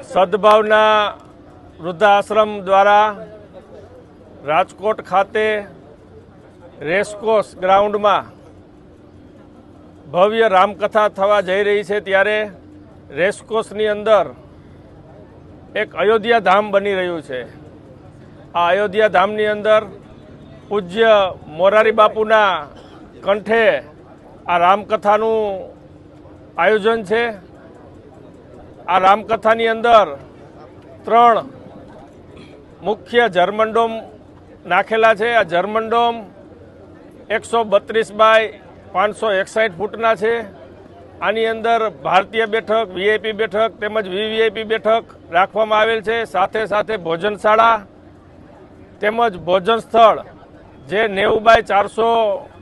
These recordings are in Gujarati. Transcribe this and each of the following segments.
સદભાવના વૃદ્ધાશ્રમ દ્વારા રાજકોટ ખાતે રેસકોર્સ ગ્રાઉન્ડમાં ભવ્ય રામકથા થવા જઈ રહી છે ત્યારે રેસકોર્સની અંદર એક અયોધ્યા ધામ બની રહ્યું છે. આ અયોધ્યા ધામની અંદર પૂજ્ય મોરારી બાપુના કંઠે આ રામકથાનું આયોજન છે. આ રામકથાની અંદર ત્રણ મુખ્ય જર્મનડોમ નાખેલા છે. આ જર્મનડોમ એકસો બત્રીસ બાય પાંચસો એકસાઠ ફૂટના છે. આની અંદર ભારતીય બેઠક, વીઆઈપી બેઠક તેમજ વીવીઆઈપી બેઠક રાખવામાં આવેલ છે. સાથે સાથે ભોજનશાળા તેમજ ભોજન સ્થળ જે નેવું બાય ચારસો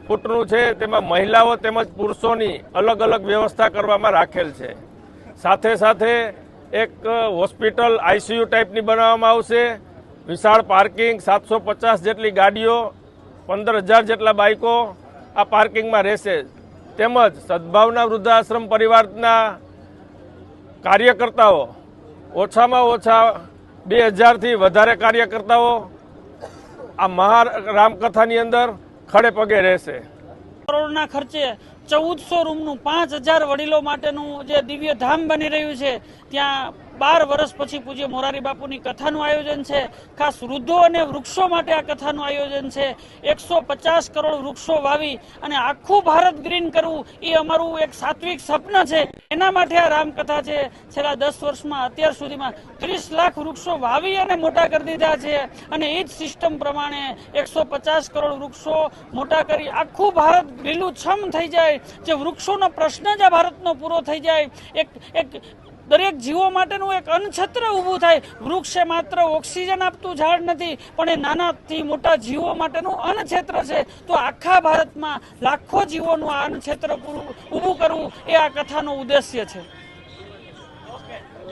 ફૂટનું છે. તેમાં મહિલાઓ તેમજ પુરુષોની અલગ અલગ વ્યવસ્થા કરવામાં રાખેલ છે. સાથે સાથે એક હોસ્પિટલ આઈસીયુ ટાઈપની બનાવવામાં આવશે. વિશાળ પાર્કિંગ, સાતસો પચાસ જેટલી ગાડીઓ, પંદર હજાર જેટલા બાઇકો આ પાર્કિંગમાં રહેશે. તેમજ સદભાવના વૃદ્ધાશ્રમ પરિવારના કાર્યકર્તાઓ, ઓછામાં ઓછા બે હજારથી વધારે કાર્યકર્તાઓ આ મહા રામકથાની અંદર ખડે પગે રહેશે. કરોડના ખર્ચે ચૌદસો રૂમનું પાંચ હજાર વડીલો માટેનું જે દિવ્ય ધામ બની રહ્યું છે, ત્યાં બાર વર્ષ પછી પૂજ્ય મોરારી બાપુની કથાનું આયોજન છે. ખાસ વૃદ્ધો અને વૃક્ષો માટે આ કથાનું આયોજન છે. એકસો પચાસ કરોડ વૃક્ષો વાવી અને આખું ભારત ગ્રીન કરવું એ અમારું એક સાત્વિક સ્વપ્ન છે. એના માટે આ રામકથા છે. છેલ્લા દસ વર્ષમાં અત્યાર સુધીમાં ત્રીસ લાખ વૃક્ષો વાવી અને મોટા કરી દીધા છે. અને એ જ સિસ્ટમ પ્રમાણે એકસો પચાસ કરોડ વૃક્ષો મોટા કરી આખું ભારત લીલુંછમ થઈ જાય. જે વૃક્ષોનો પ્રશ્ન જ આ ભારતનો પૂરો થઈ જાય. એક એક દરેક જીવો માટેનું એક અન્નછત્ર ઊભું થાય. વૃક્ષ એ માત્ર ઓક્સિજન આપતું ઝાડ નથી, પણ એ નાનાથી મોટા જીવો માટેનું અન્નક્ષેત્ર છે. તો આખા ભારતમાં લાખો જીવોનું આ અન્નક્ષેત્ર પૂરું ઊભું કરવું એ આ કથાનો ઉદ્દેશ્ય છે.